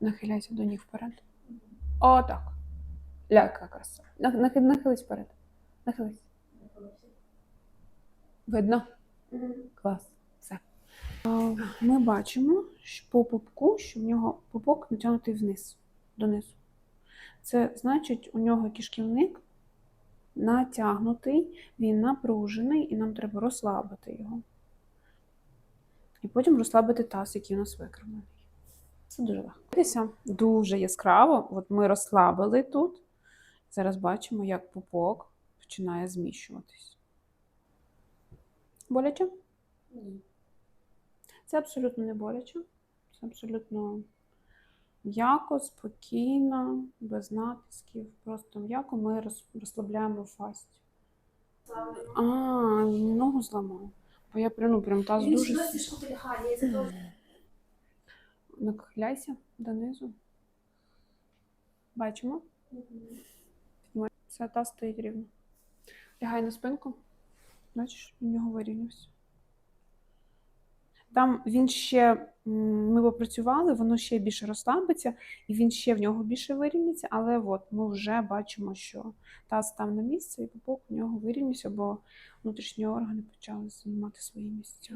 Нахиляйся до ніг вперед. О, так. Ляка краса. Нах- Нахились вперед. Нахились. Видно? Клас. Все. Ми бачимо що по пупку, що в нього пупок натягнутий вниз, донизу. Це значить, у нього кишківник натягнутий, він напружений, і нам треба розслабити його. І потім розслабити таз, який у нас викривлений. Це дуже легко. Дивіться, дуже яскраво. От ми розслабили тут. Зараз бачимо, як пупок починає зміщуватись. Боляче? Ні. Це абсолютно не боляче. Це абсолютно м'яко, спокійно, без натисків. Просто м'яко ми розслабляємо фасті. А, ногу зламав. Бо я прям, ну, прям таз дуже. Нахиляйся донизу. Бачимо? Все, таз стоїть рівно. Лягай на спинку. Бачиш, у нього вирівнявся. Там він ще, ми попрацювали, воно ще більше розслабиться, і він ще в нього більше вирівняться, але от ми вже бачимо, що таз став на місце, і пупок у нього вирівнявся, бо внутрішні органи почали займати свої місця.